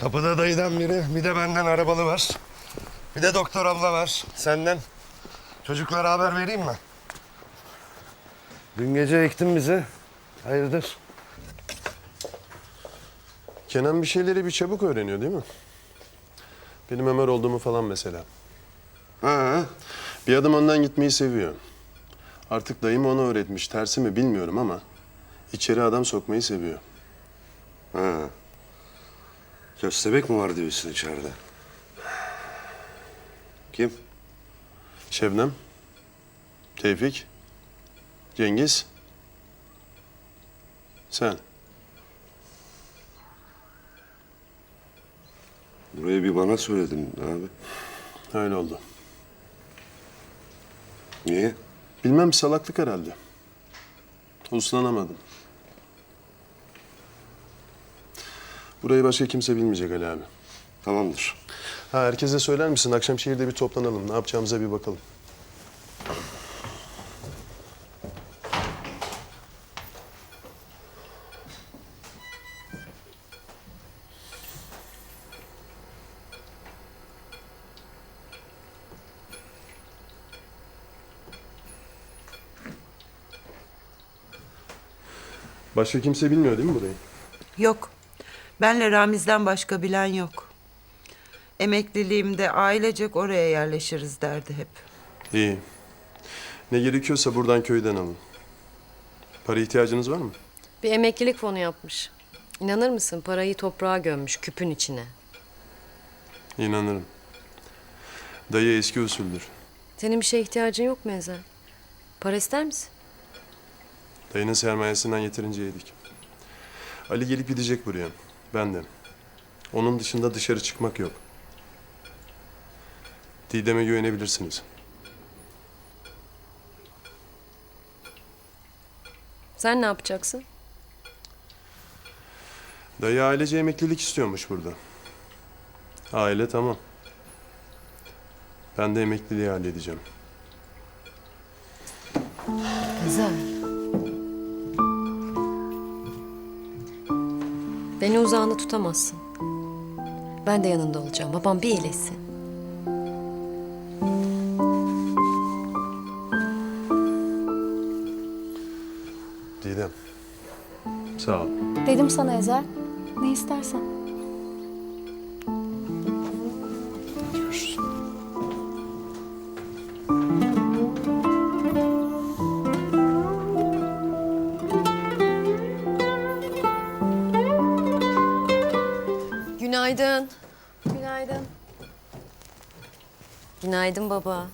Kapıda dayıdan biri, bir de benden arabalı var. Bir de doktor abla var. Senden. Çocuklara haber vereyim mi? Dün gece ektin bizi. Hayırdır? Kenan bir şeyleri bir çabuk öğreniyor değil mi? Benim Ömer olduğumu falan mesela. Ha, Bir adım önden gitmeyi seviyor. Artık dayım onu öğretmiş. Tersi mi bilmiyorum ama içeri adam sokmayı seviyor. ha. Köstebek mi var diyorsun içeride? Kim? Şebnem, Tevfik, Cengiz, sen. Burayı bir bana söyledin abi. Öyle oldu. Niye? Bilmem salaklık herhalde. Uslanamadım. Burayı başka kimse bilmeyecek Ali abi. Tamamdır. Ha herkese söyler misin? Akşam şehirde bir toplanalım. Ne yapacağımıza bir bakalım. Başka kimse bilmiyor değil mi burayı? Yok. Benle Ramiz'den başka bilen yok. Emekliliğimde ailecek oraya yerleşiriz derdi hep. İyi. Ne gerekiyorsa buradan köyden alın. Para ihtiyacınız var mı? Bir emeklilik fonu yapmış. İnanır mısın parayı toprağa gömmüş küpün içine. İnanırım. Dayı eski usuldür. Senin bir şeye ihtiyacın yok mu Ezel? Para ister misin? Dayının sermayesinden yeterince yedik. Ali gelip gidecek buraya. Ben de. Onun dışında dışarı çıkmak yok. Didem'e güvenebilirsiniz. Sen ne yapacaksın? Dayı ailece emeklilik istiyormuş burada. Aile tamam. Ben de emekliliği halledeceğim. Ezel. Beni uzağında tutamazsın. Ben de yanında olacağım. Babam bir iyileşsin. Didem. Sağ ol. Dedim sana Ezel. Ne istersen. Günaydın. Günaydın. Günaydın baba.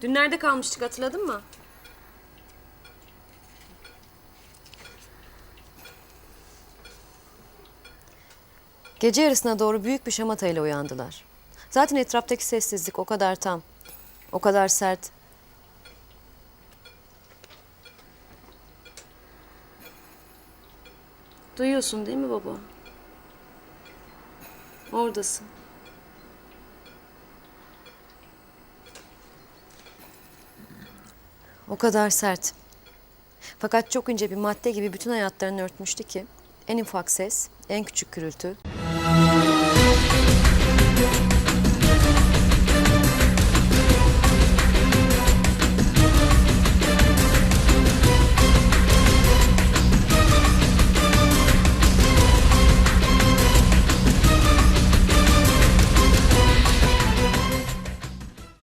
Dün nerede kalmıştık hatırladın mı? Gece yarısına doğru büyük bir şamatayla uyandılar. Zaten etraftaki sessizlik o kadar tam, o kadar sert. Duyuyorsun değil mi baba? Oradasın. O kadar sert. Fakat çok ince bir madde gibi bütün hayatlarını örtmüştü ki en ufak ses, en küçük gürültü